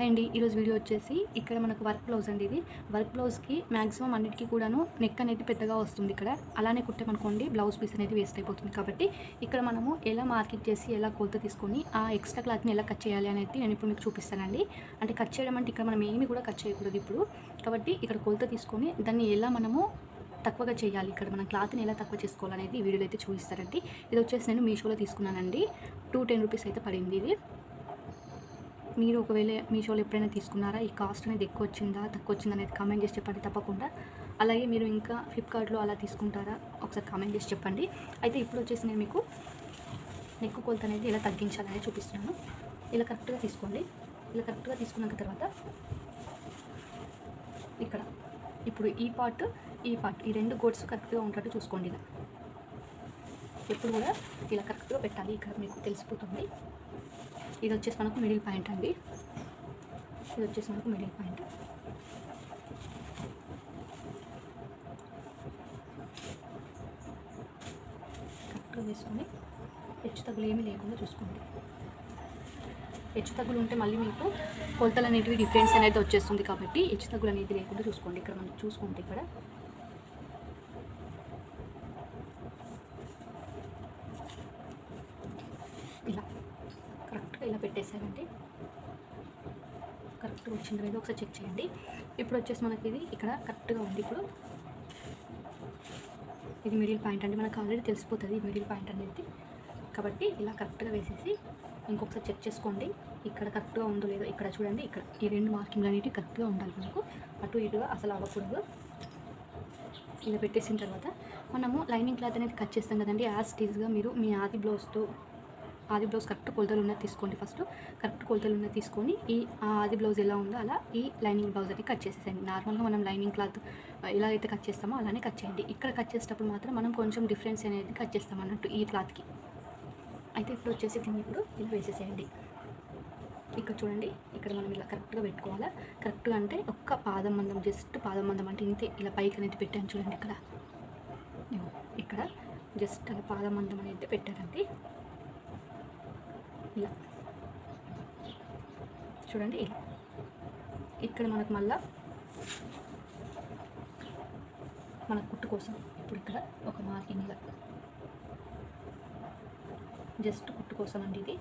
Hi అండి ఈరోజు video వచ్చేసి ఇక్కడ మనకు వర్క్ బ్లౌజ్ అండి ఇది. వర్క్ బ్లౌజ్కి మ్యాక్సిమం అన్నిటికీ కూడాను నెక్ అనేది పెద్దగా వస్తుంది ఇక్కడ. అలానే కుట్టామనుకోండి బ్లౌజ్ పీస్ అనేది వేస్ట్ అయిపోతుంది కాబట్టి ఇక్కడ మనము ఎలా మార్కెట్ చేసి ఎలా కొలత తీసుకొని ఆ ఎక్స్ట్రా క్లాత్ని ఎలా కట్ చేయాలి అనేది నేను ఇప్పుడు మీకు చూపిస్తానండి. అంటే కట్ చేయడం అంటే ఇక్కడ మనం ఏమి కూడా కట్ చేయకూడదు ఇప్పుడు. కాబట్టి ఇక్కడ కొలత తీసుకొని దాన్ని ఎలా మనము తక్కువగా చేయాలి ఇక్కడ మనం క్లాత్ని ఎలా తక్కువ చేసుకోవాలనేది ఈ వీడియోలో అయితే చూపిస్తారండి ఇది వచ్చేసి నేను మీషోలో తీసుకున్నానండి. టూ టెన్ రూపీస్ అయితే పడింది ఇది. మీరు ఒకవేళ మీషోలో ఎప్పుడైనా తీసుకున్నారా? ఈ కాస్ట్ అనేది ఎక్కువ వచ్చిందా తక్కువ వచ్చిందా అనేది కామెంట్ చేసి చెప్పండి తప్పకుండా. అలాగే మీరు ఇంకా ఫ్లిప్కార్ట్లో అలా తీసుకుంటారా? ఒకసారి కామెంట్ చేసి చెప్పండి. అయితే ఇప్పుడు వచ్చేసి నేను మీకు నెక్ కొలత అనేది ఎలా తగ్గించాలనేది చూపిస్తున్నాను. ఇలా కరెక్ట్గా తీసుకోండి. ఇలా కరెక్ట్గా తీసుకున్నాక తర్వాత ఇక్కడ ఇప్పుడు ఈ పార్ట్ ఈ పార్ట్ ఈ రెండు గోడ్స్ కరెక్ట్గా ఉండేటట్టు చూసుకోండి ఇలా. ఎప్పుడు కూడా ఇలా కరెక్ట్గా పెట్టాలి. ఇక్కడ మీకు తెలిసిపోతుంది. ఇది వచ్చేసి మనకు మిడిల్ పాయింట్ అండి. ఇది వచ్చేసి మనకు మిడిల్ పాయింట్. కరెక్ట్గా వేసుకొని హెచ్చు తగ్గులు ఏమీ లేకుండా చూసుకోండి. హెచ్చు తగ్గులు ఉంటే మళ్ళీ మీకు కొలతలు అనేటివి డిఫరెన్స్ అనేది వచ్చేస్తుంది కాబట్టి హెచ్చు తగ్గులు అనేది లేకుండా చూసుకోండి. ఇక్కడ మనం చూసుకుంటే ఇక్కడ ఇలా. ఇలా పెట్టేసారంటే కరెక్ట్గా వచ్చింది లేదో ఒకసారి చెక్ చేయండి. ఇప్పుడు వచ్చేసి మనకి ఇది ఇక్కడ కరెక్ట్గా ఉంది. ఇప్పుడు ఇది మిడిల్ పాయింట్ అండి. మనకు ఆల్రెడీ తెలిసిపోతుంది మిడిల్ పాయింట్ అనేది. కాబట్టి ఇలా కరెక్ట్గా వేసేసి ఇంకొకసారి చెక్ చేసుకోండి. ఇక్కడ కరెక్ట్గా ఉందో లేదో ఇక్కడ చూడండి. ఇక్కడ ఈ రెండు మార్కింగ్లు అనేవి కరెక్ట్గా ఉండాలి మనకు. అటు ఇటుగా అసలు అవ్వకూడదు. ఇలా పెట్టేసిన తర్వాత మనము లైనింగ్ క్లాత్ అనేది కట్ చేస్తాం కదండి. యాజ్ టీజ్గా మీరు మీ ఆది బ్లౌజ్తో ఆది బ్లౌజ్ కరెక్ట్ కొలతలు ఉన్నది తీసుకోండి ఫస్ట్. కరెక్ట్ కొలతలు ఉన్నది తీసుకొని ఈ ఆది బ్లౌజ్ ఎలా ఉందో అలా ఈ లైనింగ్ బ్లౌజ్ అనేది కట్ చేసేసేయండి. నార్మల్గా మనం లైనింగ్ క్లాత్ ఎలా అయితే కట్ చేస్తామో అలానే కట్ చేయండి. ఇక్కడ కట్ చేసేటప్పుడు మాత్రం మనం కొంచెం డిఫరెన్స్ అనేది కట్ చేస్తాం అన్నట్టు ఈ క్లాత్కి. అయితే ఇప్పుడు వచ్చేసి దీన్ని ఇప్పుడు ఇలా వేసేసేయండి. ఇక్కడ చూడండి ఇక్కడ మనం ఇలా కరెక్ట్గా పెట్టుకోవాలా? కరెక్ట్గా అంటే ఒక్క పాదం మందం జస్ట్ పాదం మందం అంటే ఇంతే. ఇలా పైకి అనేది పెట్టాను చూడండి ఇక్కడ. ఇక్కడ జస్ట్ అలా పాదం మందం అనేది పెట్టారండి ఇలా. చూడండి ఇలా. ఇక్కడ మనకు మళ్ళా మన కుట్టు కోసం ఇప్పుడు ఇక్కడ ఒక మార్కింగ్ ఇలా. జస్ట్ కుట్టు కోసం అండి ఇది.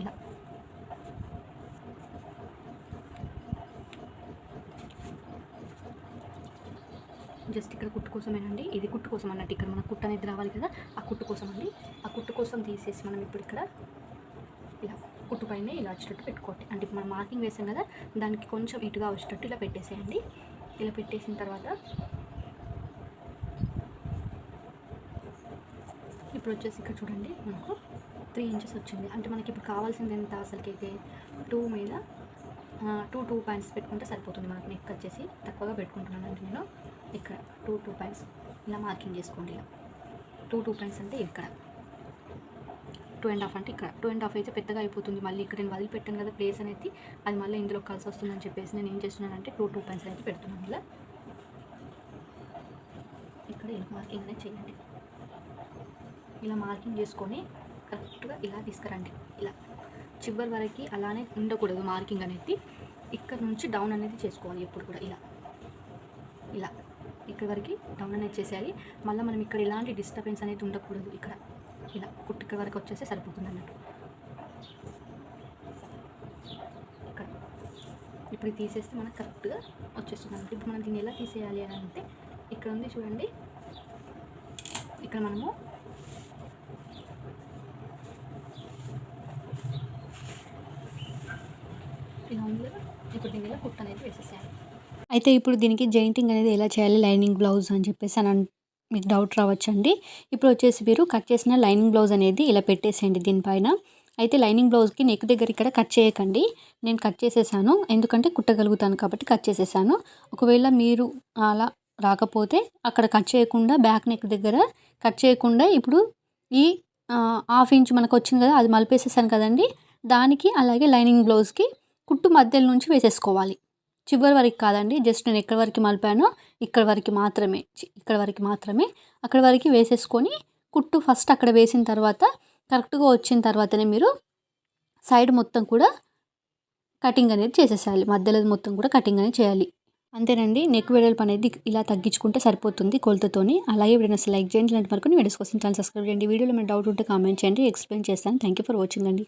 ఇలా. జస్ట్ ఇక్కడ కుట్టు కోసమేనండి. ఇది కుట్టు కోసం అన్నట్టు ఇక్కడ మన కుట్టు అనేది రావాలి కదా ఆ కుట్టు కోసం అండి ఆ కుట్టు కోసం తీసేసి మనం ఇప్పుడు ఇక్కడ ఇలా కుట్టు పైన ఇలా వచ్చేటట్టు పెట్టుకోండి అంటే ఇప్పుడు మనం మార్కింగ్ వేసాం కదా దానికి కొంచెం ఇటుగా వచ్చేటట్టు ఇలా పెట్టేసేయండి. ఇలా పెట్టేసిన తర్వాత ఇప్పుడు వచ్చేసి ఇక్కడ చూడండి మనకు త్రీ ఇంచెస్ వచ్చింది. అంటే మనకి ఇప్పుడు కావాల్సింది ఎంత అసలుకైతే? టూ మీద టూ టూ పాయింట్స్ పెట్టుకుంటే సరిపోతుంది మనకు నెక్ వచ్చేసి. తక్కువగా పెట్టుకుంటున్నాను అంటే నేను. ఇక్కడ టూ టూ పాయింట్స్ ఇలా మార్కింగ్ చేసుకోండి ఇలా. టూ టూ పాయింట్స్ అంటే ఇక్కడ. టూ అండ్ హాఫ్ అంటే ఇక్కడ. టూ అండ్ హాఫ్ అయితే పెద్దగా అయిపోతుంది. మళ్ళీ ఇక్కడ నేను వదిలిపెట్టాను కదా ప్లేస్ అనేది. అది మళ్ళీ ఇందులో కలిసి వస్తుందని చెప్పేసి నేను ఏం చేస్తున్నానంటే టూ టూ పాయింట్స్ అయితే పెడుతున్నాను ఇలా. ఇక్కడ ఇలా మార్కింగ్ అనేది చేయండి. ఇలా మార్కింగ్ చేసుకొని కరెక్ట్గా ఇలా తీసుకురండి. ఇలా. చివరి వరకు అలానే ఉండకూడదు మార్కింగ్ అనేది. ఇక్కడ నుంచి డౌన్ అనేది చేసుకోవాలి ఎప్పుడు కూడా ఇలా. ఇలా. ఇక్కడ వరకు డౌన్ అనేది చేసేయాలి. మళ్ళీ మనం ఇక్కడ ఇలాంటి డిస్టర్బెన్స్ అనేది ఉండకూడదు ఇక్కడ. ఇలా. కుట్టిక వరకు వచ్చేస్తే సరిపోతుంది అన్నట్టు. ఇక్కడ. ఇప్పుడు తీసేస్తే మనకు కరెక్ట్గా వచ్చేస్తుంది అన్నట్టు. ఇప్పుడు మనం దీన్ని ఎలా తీసేయాలి అని అంటే ఇక్కడ ఉంది చూడండి. ఇక్కడ మనము ఇలా ఉంది ఇప్పుడు దీని ఇలా అనేది వేసేసాను అయితే ఇప్పుడు దీనికి జైంటింగ్ అనేది ఎలా చేయాలి? లైనింగ్ బ్లౌజ్ అని చెప్పేసి అని మీకు డౌట్ రావచ్చండి. ఇప్పుడు వచ్చేసి మీరు కట్ చేసిన లైనింగ్ బ్లౌజ్ అనేది ఇలా పెట్టేసేయండి దీనిపైన. అయితే లైనింగ్ బ్లౌజ్కి నెక్ దగ్గర ఇక్కడ కట్ చేయకండి. నేను కట్ చేసేసాను. ఎందుకంటే కుట్టగలుగుతాను కాబట్టి కట్ చేసేసాను. ఒకవేళ మీరు అలా రాకపోతే అక్కడ కట్ చేయకుండా బ్యాక్ నెక్ దగ్గర కట్ చేయకుండా ఇప్పుడు ఈ హాఫ్ ఇంచ్ మనకు వచ్చింది కదా అది మలిపేసేసాను కదండి. దానికి అలాగే లైనింగ్ బ్లౌజ్కి కుట్టు మధ్యలో నుంచి వేసేసుకోవాలి. చివరి వరకు కాదండి జస్ట్ నేను ఎక్కడి వరకు మలిపానో ఇక్కడ వరకు మాత్రమే ఇక్కడ వరకు మాత్రమే. అక్కడ వరకు వేసేసుకొని కుట్టు ఫస్ట్ అక్కడ వేసిన తర్వాత కరెక్ట్గా వచ్చిన తర్వాతనే మీరు సైడ్ మొత్తం కూడా కటింగ్ అనేది చేసేసేయాలి. మధ్యలో మొత్తం కూడా కటింగ్ అనేది చేయాలి. అంతేనండి నెక్ వెడల్పు అనేది ఇలా తగ్గించుకుంటే సరిపోతుంది కొలతతోని. అలాగే వీడియోని లైక్ చేయండి ఇలాంటి వరకు వీడియోస్ కోసం ఛానల్ సబ్స్క్రైబ్ చేయండి. వీడియోలో మీరు డౌట్ ఉంటే కామెంట్ చేయండి ఎక్స్ప్లెయిన్ చేస్తాను. థ్యాంక్ యూ ఫర్ వాచింగ్ అండి.